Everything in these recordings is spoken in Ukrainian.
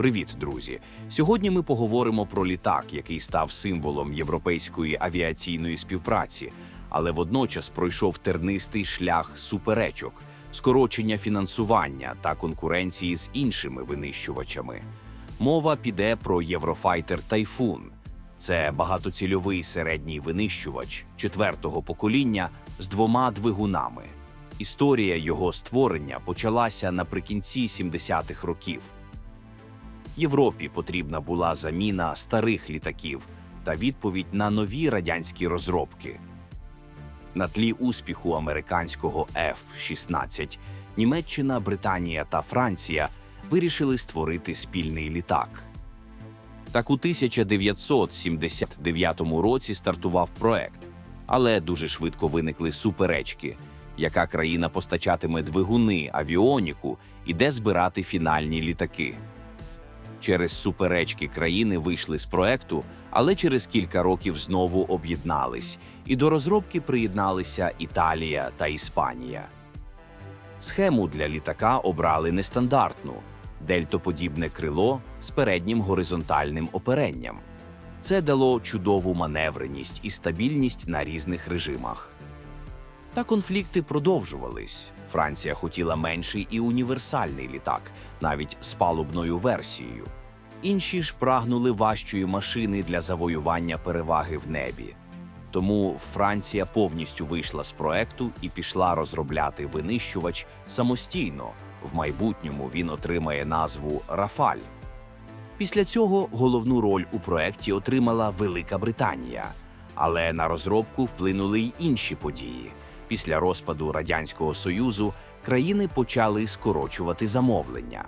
Привіт, друзі! Сьогодні ми поговоримо про літак, який став символом європейської авіаційної співпраці, але водночас пройшов тернистий шлях суперечок, скорочення фінансування та конкуренції з іншими винищувачами. Мова піде про Єврофайтер Тайфун. Це багатоцільовий середній винищувач четвертого покоління з двома двигунами. Історія його створення почалася наприкінці 70-х років. Європі потрібна була заміна старих літаків та відповідь на нові радянські розробки. На тлі успіху американського F-16 Німеччина, Британія та Франція вирішили створити спільний літак. Так у 1979 році стартував проект, але дуже швидко виникли суперечки, яка країна постачатиме двигуни, авіоніку і де збирати фінальні літаки. Через суперечки країни вийшли з проекту, але через кілька років знову об'єднались, і до розробки приєдналися Італія та Іспанія. Схему для літака обрали нестандартну дельтоподібне крило з переднім горизонтальним оперенням. Це дало чудову маневреність і стабільність на різних режимах. Та конфлікти продовжувались. Франція хотіла менший і універсальний літак, навіть з палубною версією. Інші ж прагнули важчої машини для завоювання переваги в небі. Тому Франція повністю вийшла з проекту і пішла розробляти винищувач самостійно. В майбутньому він отримає назву Рафаль. Після цього головну роль у проекті отримала Велика Британія, але на розробку вплинули й інші події. Після розпаду Радянського Союзу країни почали скорочувати замовлення.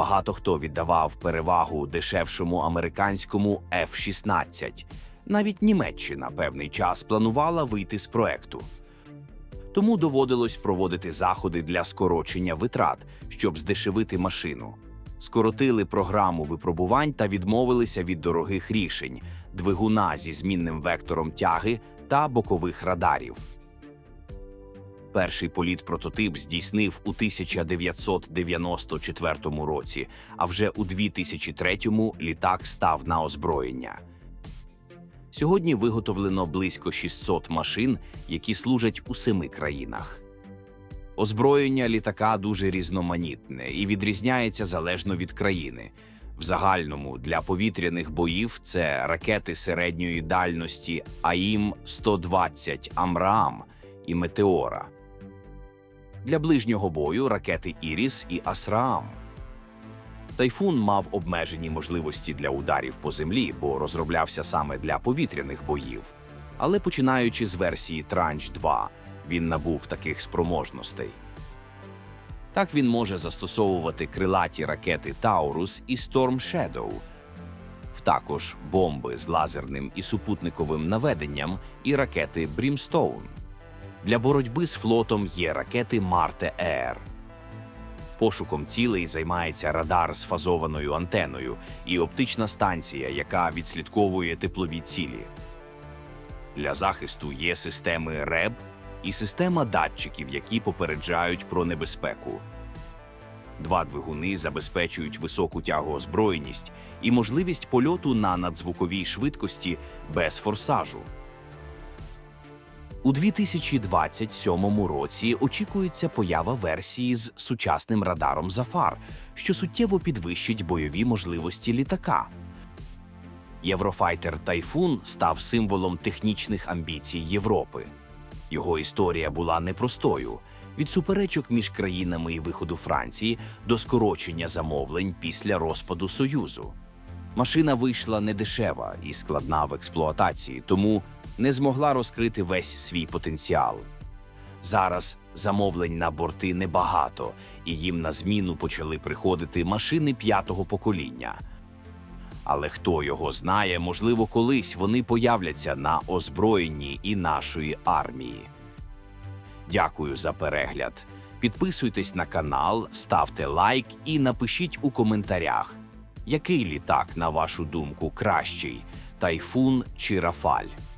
Багато хто віддавав перевагу дешевшому американському F-16. Навіть Німеччина певний час планувала вийти з проекту. Тому доводилось проводити заходи для скорочення витрат, щоб здешевити машину. Скоротили програму випробувань та відмовилися від дорогих рішень, двигуна зі змінним вектором тяги та бокових радарів. Перший політ-прототип здійснив у 1994 році, а вже у 2003 літак став на озброєння. Сьогодні виготовлено близько 600 машин, які служать у семи країнах. Озброєння літака дуже різноманітне і відрізняється залежно від країни. В загальному для повітряних боїв це ракети середньої дальності АІМ-120 Амраам і Метеора. Для ближнього бою ракети Іріс і Асраам. Тайфун мав обмежені можливості для ударів по землі, бо розроблявся саме для повітряних боїв. Але починаючи з версії Транч 2, він набув таких спроможностей. Так він може застосовувати крилаті ракети Таурус і Storm Shadow, також бомби з лазерним і супутниковим наведенням і ракети Brimstone. Для боротьби з флотом є ракети Марте Ер. Пошуком цілей займається радар з фазованою антеною і оптична станція, яка відслідковує теплові цілі. Для захисту є системи РЕБ і система датчиків, які попереджають про небезпеку. Два двигуни забезпечують високу тягоозброєність і можливість польоту на надзвуковій швидкості без форсажу. У 2027 році очікується поява версії з сучасним радаром Зафар, що суттєво підвищить бойові можливості літака. Єврофайтер Тайфун став символом технічних амбіцій Європи. Його історія була непростою від суперечок між країнами і виходу Франції до скорочення замовлень після розпаду Союзу. Машина вийшла недешева і складна в експлуатації, тому не змогла розкрити весь свій потенціал. Зараз замовлень на борти небагато, і їм на зміну почали приходити машини п'ятого покоління. Але хто його знає, можливо, колись вони появляться на озброєнні і нашої армії. Дякую за перегляд. Підписуйтесь на канал, ставте лайк і напишіть у коментарях, який літак, на вашу думку, кращий тайфун чи Рафаль.